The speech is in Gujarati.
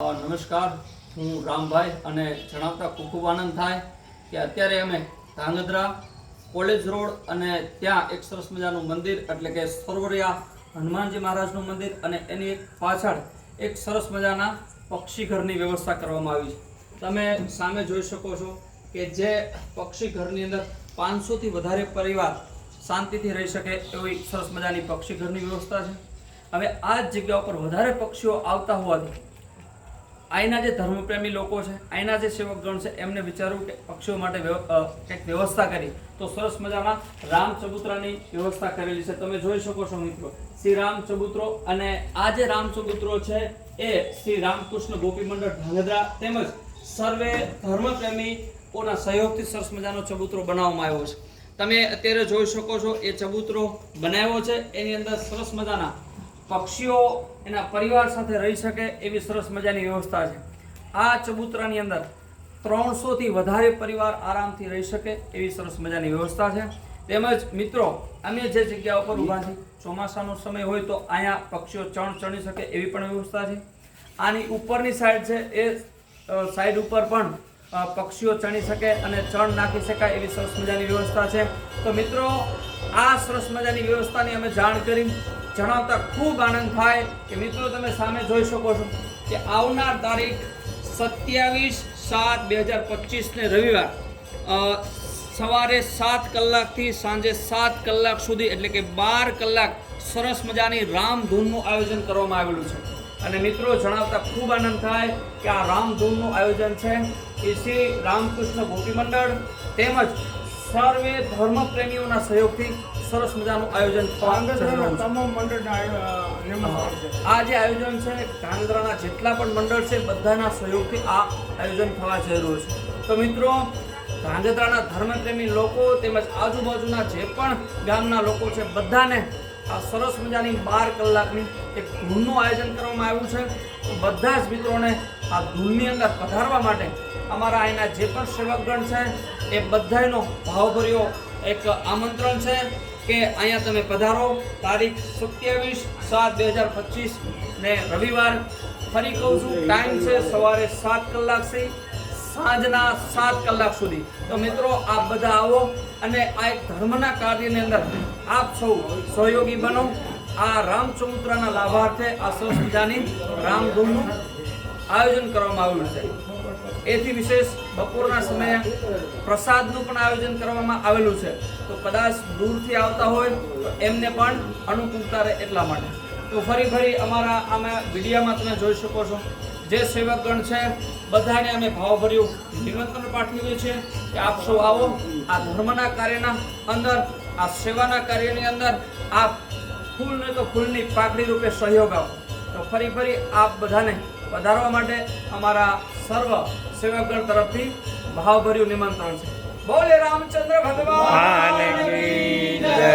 નમસ્કાર. હું રામભાઈ અને જણાવતા ખૂબ ખૂબ આનંદ થાય કે અત્યારે અમે ધાંગધ્રા કોલેજ રોડ અને ત્યાં એક સરસ મજાનું મંદિર એટલે કે સરોવરિયા હનુમાનજી મહારાજનું મંદિર અને એની પાછળ એક સરસ મજાના પક્ષી ઘરની વ્યવસ્થા કરવામાં આવી છે. તમે સામે જોઈ શકો છો કે જે પક્ષી ઘરની અંદર પાંચસોથી વધારે પરિવાર શાંતિથી રહી શકે એવી સરસ મજાની પક્ષી ઘરની વ્યવસ્થા છે. હવે આ જ જગ્યા ઉપર વધારે પક્ષીઓ આવતા હોવાથી અહીંના જે ધર્મપ્રેમી લોકો છે અહીંના જે સેવકગણ છે, એમને વિચાર્યું કે પક્ષીઓ માટે કંઈક વ્યવસ્થા કરી. તો સરસ મજાના રામ ચબૂતરાની વ્યવસ્થા કરેલી છે. તમે જોઈ શકો છો મિત્રો, શ્રી રામ ચબૂતરો અને આ જે રામ ચબૂતરો છે, એ શ્રી રામકૃષ્ણ ગોપી મંડળ ધાંગધ્રા તેમજ સર્વે ધર્મપ્રેમીઓના સહયોગથી સરસ મજાનો ચબૂતરો બનાવવામાં આવ્યો છે. તમે અત્યારે જોઈ શકો છો, એ ચબૂતરો બનાવ્યો છે. એની અંદર સરસ મજાના પક્ષીઓ એના પરિવાર સાથે રહી શકે એવી સરસ મજાની વ્યવસ્થા છે. આ ચબૂતરાની અંદર ત્રણસોથી વધારે પરિવાર આરામથી રહી શકે એવી સરસ મજાની વ્યવસ્થા છે. તેમજ મિત્રો, અમે જે જગ્યા ઉપર ઊભા છીએ, ચોમાસાનો સમય હોય તો અહીંયા પક્ષીઓ ચણ ચણી શકે એવી પણ વ્યવસ્થા છે. આની ઉપરની સાઈડ છે એ સાઈડ ઉપર પણ પક્ષીઓ ચણી શકે અને ચણ નાખી શકાય એવી સરસ મજાની વ્યવસ્થા છે. તો મિત્રો, આ સરસ મજાની વ્યવસ્થાની અમે જાણ કરી. જણાવતા ખૂબ આનંદ થાય કે મિત્રો તમે સામે જોઈ શકો છો કે આવનાર તારીખ સત્યાવીસ સાત બે હજાર પચીસને રવિવાર સવારે સાત કલાકથી સાંજે સાત કલાક સુધી એટલે કે બાર કલાક સરસ મજાની રામધૂનનું આયોજન કરવામાં આવેલું છે. અને મિત્રો જણાવતા ખૂબ આનંદ થાય કે આ રામધૂનનું આયોજન છે. એ શ્રી રામકૃષ્ણ ગોપી મંડળ તેમજ સર્વે ધર્મપ્રેમીઓના સહયોગથી સરસ મજાનું આયોજન આ જે આયોજન છે ધાંગધ્રાના જેટલા પણ મંડળ છે બધાના સહયોગથી આ આયોજન થવા જઈ રહ્યું છે. તો મિત્રો ધાંગધ્રાના ધર્મપ્રેમી લોકો તેમજ આજુબાજુના જે પણ ગામના લોકો છે બધાને આ સરસ મજાની બાર કલાકની એક ધૂનનું આયોજન કરવામાં આવ્યું છે. બધા જ મિત્રોને આ ધૂનની અંદર પધારવા માટે અમારા અહીંના જે પણ સેવકગણ છે એ બધાનો ભાવભર્યો એક આમંત્રણ છે. કે અહીંયા તમે પધારો. તારીખ સત્યાવીસ સાત બે હજાર પચીસ ને રવિવાર ફરી કહું છું, ટાઈમ છે સવારે સાત કલાકથી સાંજના સાત કલાક સુધી. તો મિત્રો, આપ બધા આવો અને આ એક ધર્મના કાર્યની અંદર આપ સૌ સહયોગી બનો. આ રામચંદ્રના લાભાર્થે, આ સરસ મજાની રામધૂનનું આયોજન કરવામાં આવ્યું છે. એથી વિશેષ બપોરના સમયે પ્રસાદનું પણ આયોજન કરવામાં આવેલું છે. તો કદાચ દૂરથી આવતા હોય એમને પણ અનુકૂળતા રહે એટલા માટે. તો ફરી ફરી અમારા આમાં વિડીયામાં તમે જોઈ શકો છો. જે સેવકગણ છે, બધાને અમે ભાવભર્યું નિમંત્રણ પાઠવીએ છીએ કે આપ સૌ આવો, આ ધર્મના કાર્યના અંદર, આ સેવાના કાર્યની અંદર આપ ફૂલને તો ફૂલની પાકડી રૂપે સહયોગ આપો. તો ફરી ફરી આપ બધાને વધારવા માટે અમારા સર્વ સેવકગણ તરફથી ભાવભર્યું નિમંત્રણ છે. બોલે રામચંદ્ર ભગવાન! જય